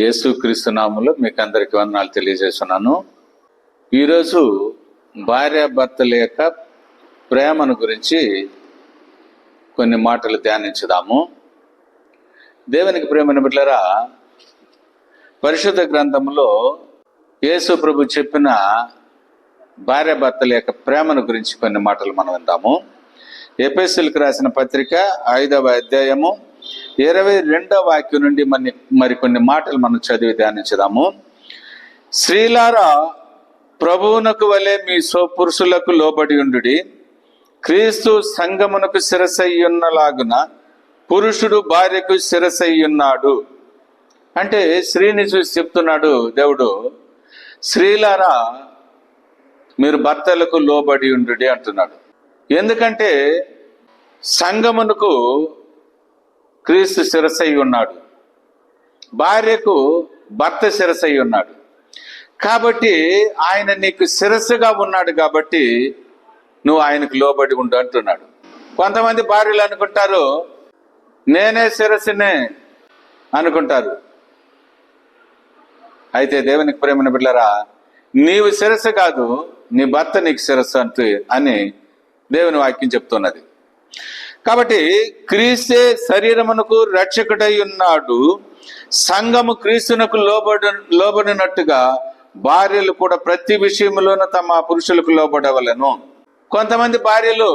యేసుక్రీస్తు నామంలో మీకు అందరికి వందనాలు తెలియజేస్తున్నాను. ఈరోజు భార్యాభర్తల యొక్క ప్రేమను గురించి కొన్ని మాటలు ధ్యానించుదాము. దేవునికి ప్రేమను బిడ్డలారా పరిశుద్ధ గ్రంథంలో యేసు ప్రభు చెప్పిన భార్యాభర్తల యొక్క ప్రేమను గురించి కొన్ని మాటలు మనం విందాము. ఎపిఎస్ఎల్కి రాసిన పత్రిక ఐదవ అధ్యాయము ఇరవై రెండవ వాక్యం నుండి మన మరికొన్ని మాటలు మనం చదివి ధ్యానించదాము. స్త్రీలారా ప్రభువునకు వలె మీ స్వపురుషులకు లోబడి ఉండు క్రీస్తు సంగమునకు శిరసయ్యున్నలాగున పురుషుడు భార్యకు శిరసయ్యున్నాడు. అంటే స్త్రీని చూసి చెప్తున్నాడు దేవుడు స్త్రీలారా మీరు భర్తలకు లోబడి ఉండు అంటున్నాడు. ఎందుకంటే సంగమునకు క్రీస్తు శిరసై ఉన్నాడు. భార్యకు భర్త శిరసై ఉన్నాడు. కాబట్టి ఆయన నీకు శిరస్సుగా ఉన్నాడు కాబట్టి నువ్వు ఆయనకు లోబడి ఉండు అంటున్నాడు. కొంతమంది భార్యలు అనుకుంటారు నేనే శిరస్సునే అనుకుంటారు. అయితే దేవునికి ప్రేమను బిడ్డరా నీవు శిరస్సు కాదు నీ భర్త నీకు శిరస్సు అంటూ అని దేవుని వాక్యం చెప్తున్నది. కాబట్టి క్రీస్తే శరీరమునకు రక్షకుడై ఉన్నాడు. సంఘము క్రీస్తునకు లోబడి లోబడినట్టుగా భార్యలు కూడా ప్రతి విషయంలోనూ తమ పురుషులకు లోబడవలను. కొంతమంది భార్యలు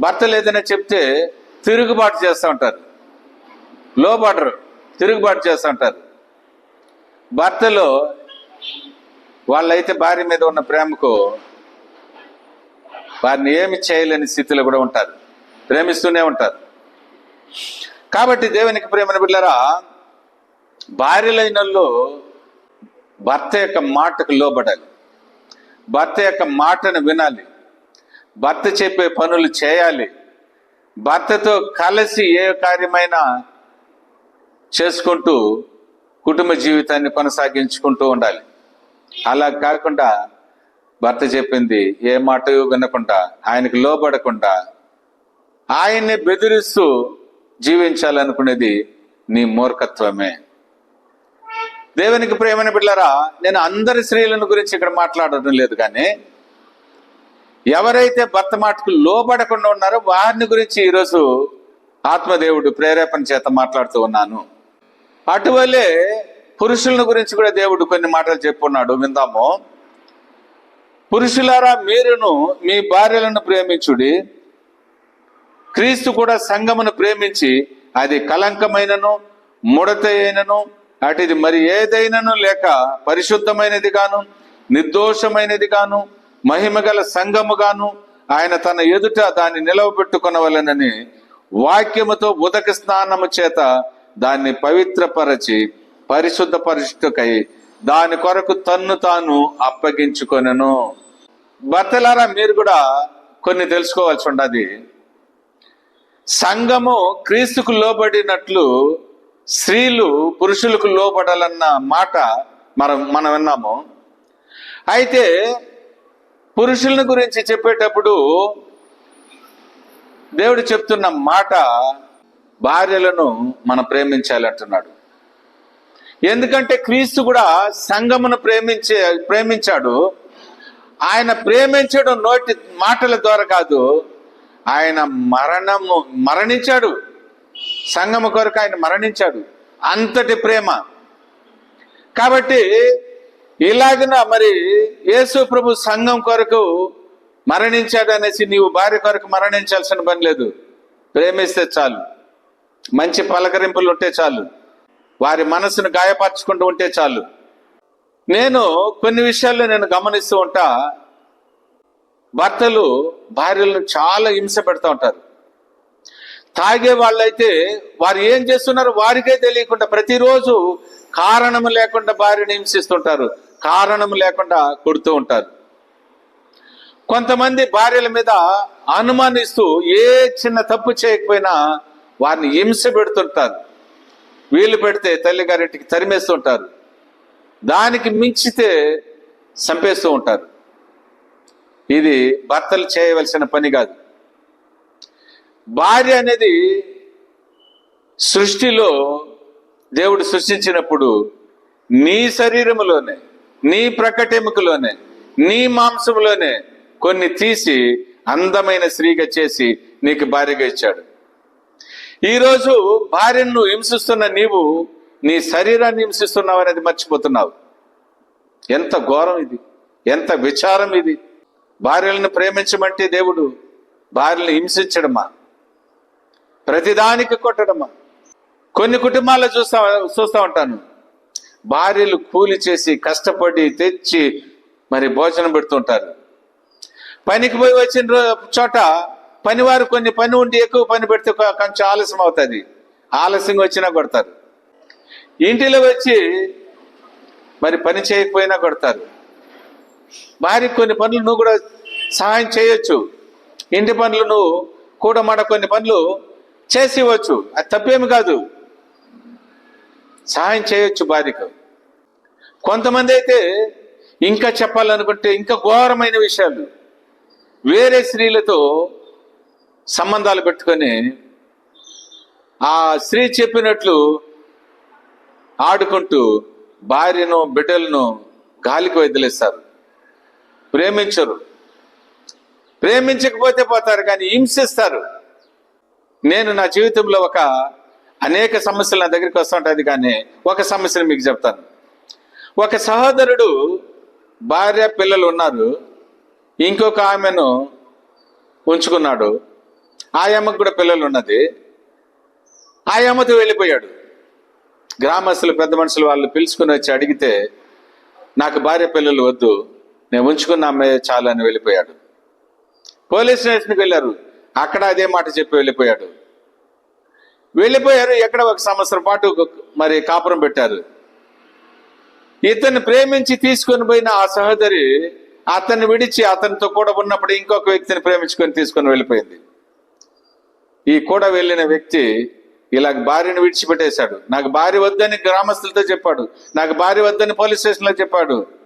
భర్తలు ఏదైనా చెప్తే తిరుగుబాటు చేస్తూ ఉంటారు. లోబడరు తిరుగుబాటు చేస్తూ ఉంటారు. భర్తలు వాళ్ళైతే భార్య మీద ఉన్న ప్రేమకు వారిని ఏమి చేయలేని స్థితిలో కూడా ఉంటారు. ప్రేమిస్తూనే ఉంటారు. కాబట్టి దేవునికి ప్రేమను బిడ్డరా భార్యలైన భర్త యొక్క మాటకు లోబడాలి. భర్త యొక్క మాటను వినాలి. భర్త చెప్పే పనులు చేయాలి. భర్తతో కలిసి ఏ కార్యమైనా చేసుకుంటూ కుటుంబ జీవితాన్ని కొనసాగించుకుంటూ ఉండాలి. అలా కాకుండా భర్త చెప్పింది ఏ మాట వినకుండా ఆయనకు లోబడకుండా ఆయన్ని బెదిరిస్తూ జీవించాలనుకునేది నీ మూర్ఖత్వమే. దేవునికి ప్రేమని బిడ్డరా నేను అందరి స్త్రీలను గురించి ఇక్కడ మాట్లాడటం లేదు కానీ ఎవరైతే భర్త మాటకు లోబడకుండా ఉన్నారో వారిని గురించి ఈరోజు ఆత్మదేవుడు ప్రేరేపణ చేత మాట్లాడుతూ ఉన్నాను. అటువలే పురుషులను గురించి కూడా దేవుడు కొన్ని మాటలు చెప్పున్నాడు. విందాము. పురుషులారా మీరును మీ భార్యలను ప్రేమించుడి క్రీస్తు కూడా సంఘమును ప్రేమించి అది కలంకమైనను ముడత అయినను అటుది మరి ఏదైనను లేక పరిశుద్ధమైనది గాను నిర్దోషమైనది గాను మహిమగల సంఘము గాను ఆయన తన ఎదుట దాన్ని నిలవబెట్టుకునవలనని వాక్యముతో ఉదక స్నానము చేత దాన్ని పవిత్రపరచి పరిశుద్ధ పరిశుద్ధకై దాని కొరకు తన్ను తాను అప్పగించుకొనను. భర్తలారా మీరు కూడా కొన్ని తెలుసుకోవాల్సి ఉండదు. సంఘము క్రీస్తుకు లోబడినట్లు స్త్రీలు పురుషులకు లోబడాలన్న మాట మనం మనం విన్నాము. అయితే పురుషులను గురించి చెప్పేటప్పుడు దేవుడు చెప్తున్న మాట భార్యలను మనం ప్రేమించాలి అంటున్నాడు. ఎందుకంటే క్రీస్తు కూడా సంఘమును ప్రేమించే ప్రేమించాడు. ఆయన ప్రేమించడం నోటి మాటల ద్వారా కాదు ఆయన మరణము మరణించాడు. సంగము కొరకు ఆయన మరణించాడు. అంతటి ప్రేమ. కాబట్టి ఇలాగిన మరి యేసు ప్రభు సంఘం కొరకు మరణించాడు అనేసి నీవు భార్య కొరకు మరణించాల్సిన పని లేదు. ప్రేమిస్తే చాలు. మంచి పలకరింపులు ఉంటే చాలు. వారి మనసును గాయపరచుకుంటూ ఉంటే చాలు. నేను కొన్ని విషయాల్లో నేను గమనిస్తూ ఉంటా. భర్తలు భార్యలను చాలా హింస పెడతా ఉంటారు. తాగే వాళ్ళైతే వారు ఏం చేస్తున్నారు వారికే తెలియకుండా ప్రతిరోజు కారణం లేకుండా భార్యను హింసిస్తుంటారు కారణం లేకుండా కొడుతూ ఉంటారు. కొంతమంది భార్యల మీద అనుమానిస్తూ ఏ చిన్న తప్పు చేయకపోయినా వారిని హింస పెడుతుంటారు. వీలు పెడితే తల్లిగారింటికి తరిమేస్తుంటారు. దానికి మించితే చంపేస్తూ ఉంటారు. ఇది భర్తలు చేయవలసిన పని కాదు. భార్య అనేది సృష్టిలో దేవుడు సృష్టించినప్పుడు నీ శరీరములోనే నీ ప్రకటెముకలోనే నీ మాంసములోనే కొన్ని తీసి అందమైన స్త్రీగా చేసి నీకు భార్యగా ఇచ్చాడు. ఈరోజు భార్యను హింసిస్తున్న నీవు నీ శరీరాన్ని హింసిస్తున్నావు అనేది మర్చిపోతున్నావు. ఎంత ఘోరం ఇది. ఎంత విచారం ఇది. భార్యలను ప్రేమించమంటే దేవుడు భార్యలను హింసించడమా? ప్రతిదానికి కొట్టడమా? కొన్ని కుటుంబాల్లో చూస్తా చూస్తూ ఉంటాను. భార్యలు కూలి చేసి కష్టపడి తెచ్చి మరి భోజనం పెడుతుంటారు పనికి పోయి వచ్చిన చోట పనివారు కొన్ని పని ఉండి ఎక్కువ పని పెడితే కొంచెం ఆలస్యం అవుతుంది. ఆలస్యంగా వచ్చినా కొడతారు. ఇంటిలో వచ్చి మరి పని చేయకపోయినా కొడతారు. భార్యకు కొన్ని పనులు నువ్వు కూడా సహాయం చేయొచ్చు. ఇంటి పనులు నువ్వు కూడా మాట కొన్ని పనులు చేసి ఇవ్వచ్చు. అది తప్పేమి కాదు. సహాయం చేయొచ్చు భార్యకు. కొంతమంది అయితే ఇంకా చెప్పాలనుకుంటే ఇంకా ఘోరమైన విషయాలు. వేరే స్త్రీలతో సంబంధాలు పెట్టుకొని ఆ స్త్రీ చెప్పినట్లు ఆడుకుంటూ భార్యను బిడ్డలను గాలికి వదిలేస్తారు. ప్రేమించరు. ప్రేమించకపోతే పోతారు కానీ హింసిస్తారు. నేను నా జీవితంలో ఒక అనేక సమస్యలు నా దగ్గరికి వస్తుంటుంది కానీ ఒక సమస్యను మీకు చెప్తాను. ఒక సహోదరుడు భార్య పిల్లలు ఉన్నారు. ఇంకొక ఆమెను ఉంచుకున్నాడు. ఆయమ్మకు కూడా పిల్లలు ఉన్నది. ఆయమ్మతో వెళ్ళిపోయాడు. గ్రామస్తులు పెద్ద మనుషులు వాళ్ళు పిలుచుకుని వచ్చి అడిగితే నాకు భార్య పిల్లలు వద్దు. నేను ఉంచుకున్న అమ్మాయి చాలు అని వెళ్ళిపోయాడు. పోలీస్ స్టేషన్కి వెళ్ళారు. అక్కడ అదే మాట చెప్పి వెళ్ళిపోయాడు. వెళ్ళిపోయారు. ఎక్కడ ఒక సంవత్సరం పాటు మరి కాపురం పెట్టారు. ఇతన్ని ప్రేమించి తీసుకొని పోయిన ఆ సహోదరి అతన్ని విడిచి అతనితో కూడా ఉన్నప్పుడు ఇంకొక వ్యక్తిని ప్రేమించుకొని తీసుకొని వెళ్ళిపోయింది. ఈ కూడా వెళ్ళిన వ్యక్తి ఇలా భార్యను విడిచిపెట్టేశాడు. నాకు భార్య వద్దని గ్రామస్తులతో చెప్పాడు. నాకు భార్య వద్దని పోలీస్ స్టేషన్లో చెప్పాడు.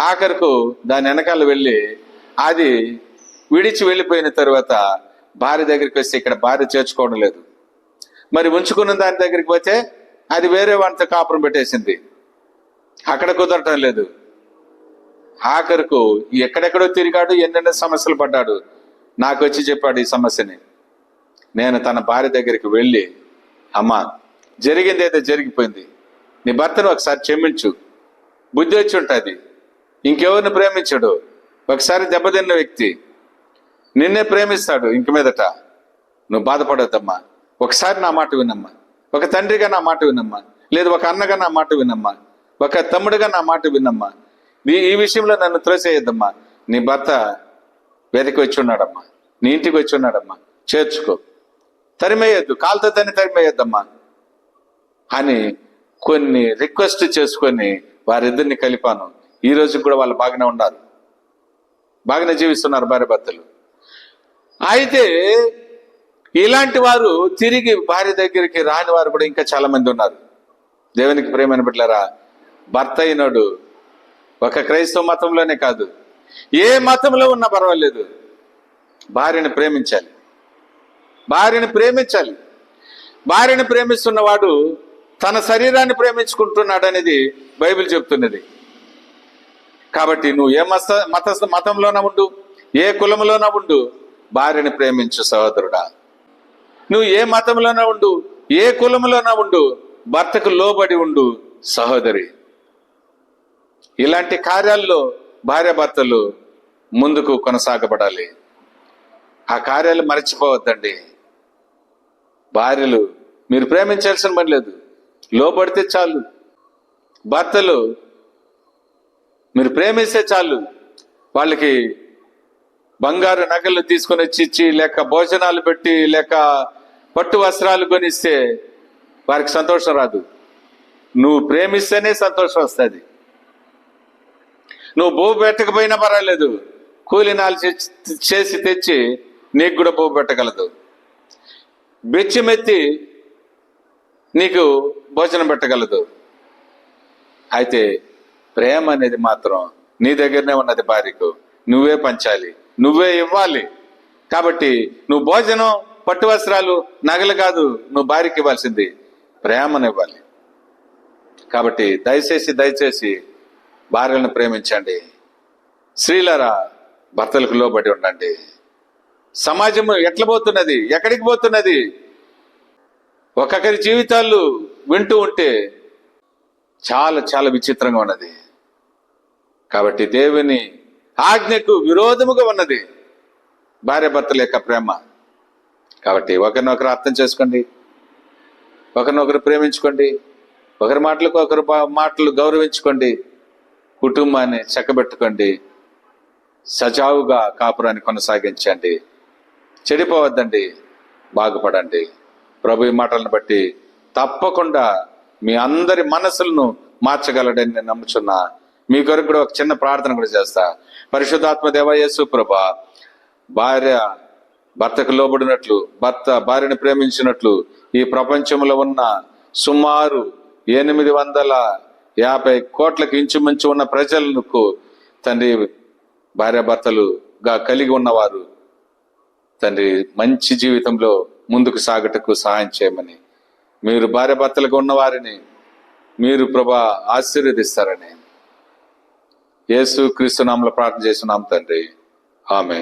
ఆఖరుకు దాని వెనకాల వెళ్ళి అది విడిచి వెళ్ళిపోయిన తర్వాత భార్య దగ్గరికి వస్తే ఇక్కడ భార్య చేర్చుకోవడం లేదు. మరి ఉంచుకున్న దాని దగ్గరికి పోతే అది వేరే వాటితో కాపురం పెట్టేసింది. అక్కడ కుదరటం లేదు. ఆఖరుకు ఎక్కడెక్కడో తిరిగాడు ఎన్నెన్నో సమస్యలు పడ్డాడు. నాకు వచ్చి చెప్పాడు ఈ సమస్యని. నేను తన భార్య దగ్గరికి వెళ్ళి అమ్మా జరిగింది అయితే జరిగిపోయింది. నీ భర్తను ఒకసారి క్షమించు. బుద్ధి వచ్చి ఉంటుంది. ఇంకెవరిని ప్రేమించడు? ఒకసారి దెబ్బతిన్న వ్యక్తి నిన్నే ప్రేమిస్తాడు ఇంక మీదట. నువ్వు బాధపడద్దమ్మా. ఒకసారి నా మాట వినమ్మా. ఒక తండ్రిగా నా మాట వినమ్మా. లేదు ఒక అన్నగా నా మాట వినమ్మా. ఒక తమ్ముడుగా నా మాట వినమ్మా. నీ ఈ విషయంలో నన్ను త్రోసేయద్దమ్మా నీ భర్త వెతికి వచ్చి ఉన్నాడమ్మా. నీ ఇంటికి వచ్చి ఉన్నాడమ్మా. చేర్చుకో. తరిమేయద్దు. కాలుతో దాన్ని తరిమేయద్దమ్మా. అని కొన్ని రిక్వెస్ట్ చేసుకొని వారిద్దరిని కలిపాను. ఈ రోజు కూడా వాళ్ళు బాగానే ఉన్నారు. బాగానే జీవిస్తున్నారు భార్య భర్తలు. అయితే ఇలాంటి వారు తిరిగి భార్య దగ్గరికి రాని వారు కూడా ఇంకా చాలా మంది ఉన్నారు. దేవునికి ప్రేమ బిడ్డలారా భర్త అయినాడు ఒక క్రైస్తవ మతంలోనే కాదు. ఏ మతంలో ఉన్నా పర్వాలేదు. భార్యని ప్రేమించాలి. భార్యని ప్రేమించాలి. భార్యని ప్రేమిస్తున్నవాడు తన శరీరాన్ని ప్రేమించుకుంటున్నాడు అనేది బైబిల్ చెప్తున్నది. కాబట్టి నువ్వు ఏ మత మత మతంలోన ఉండు ఏ కులంలోన ఉండు భార్యని ప్రేమించు సహోదరుడా. నువ్వు ఏ మతంలోన ఉండు ఏ కులంలోన ఉండు భర్తకు లోబడి ఉండు సహోదరి. ఇలాంటి కార్యాల్లో భార్య భర్తలు ముందుకు కొనసాగబడాలి. ఆ కార్యాలు మర్చిపోవద్దండి. భార్యలు మీరు ప్రేమించాల్సిన పని లేదు. లోబడితే చాలు. భర్తలు మీరు ప్రేమిస్తే చాలు. వాళ్ళకి బంగారు నగలు తీసుకొని వచ్చి ఇచ్చి లేక భోజనాలు పెట్టి లేక పట్టు వస్త్రాలు కొనిస్తే వారికి సంతోషం రాదు. నువ్వు ప్రేమిస్తేనే సంతోషం వస్తుంది. నువ్వు భూ పెట్టకపోయినా పర్వాలేదు. కూలినాలు చేసి తెచ్చి నీకు కూడా భూ పెట్టగలదు. బెచ్చిమెత్తి నీకు భోజనం పెట్టగలదు. అయితే ప్రేమ అనేది మాత్రం నీ దగ్గరనే ఉన్నది భార్యకు. నువ్వే పంచాలి. నువ్వే ఇవ్వాలి. కాబట్టి నువ్వు భోజనం పట్టు వస్త్రాలు నగలు కాదు నువ్వు భార్యకి ఇవ్వాల్సింది ప్రేమను ఇవ్వాలి. కాబట్టి దయచేసి దయచేసి భార్యలను ప్రేమించండి. స్త్రీలరా భర్తలకు లోబడి ఉండండి. సమాజం ఎట్లా పోతున్నది? ఎక్కడికి పోతున్నది? ఒక్కొక్కరి జీవితాలు వింటూ ఉంటే చాలా చాలా విచిత్రంగా ఉన్నది. కాబట్టి దేవుని ఆజ్ఞకు విరోధముగా ఉన్నది భార్య భర్తల యొక్క ప్రేమ. కాబట్టి ఒకరినొకరు అర్థం చేసుకోండి. ఒకరినొకరు ప్రేమించుకోండి. ఒకరి మాటలకు ఒకరి మాటలు గౌరవించుకోండి. కుటుంబాన్ని చక్కబెట్టుకోండి. సజావుగా కాపురాన్ని కొనసాగించండి. చెడిపోవద్దండి. బాగుపడండి. ప్రభు ఈ మాటలను బట్టి తప్పకుండా మీ అందరి మనసులను మార్చగలడని నేను నమ్ముచున్నా. మీ కొరకు కూడా ఒక చిన్న ప్రార్థన కూడా చేస్తా. పరిశుద్ధాత్మ దేవ ప్రభా భార్య భర్తకు లోబడినట్లు భర్త భార్యను ప్రేమించినట్లు ఈ ప్రపంచంలో ఉన్న సుమారు ఎనిమిది వందల యాభై కోట్లకు ఇంచుమించు ఉన్న ప్రజలకు తండ్రి భార్యాభర్తలుగా కలిగి ఉన్నవారు తండ్రి మంచి జీవితంలో ముందుకు సాగటకు సహాయం చేయమని. మీరు భార్యాభర్తలుగా ఉన్నవారిని మీరు ప్రభా ఆశీర్వదిస్తారని. యేసు క్రీస్తు నామలో ప్రార్థన చేస్తున్నాం తండ్రి. ఆమె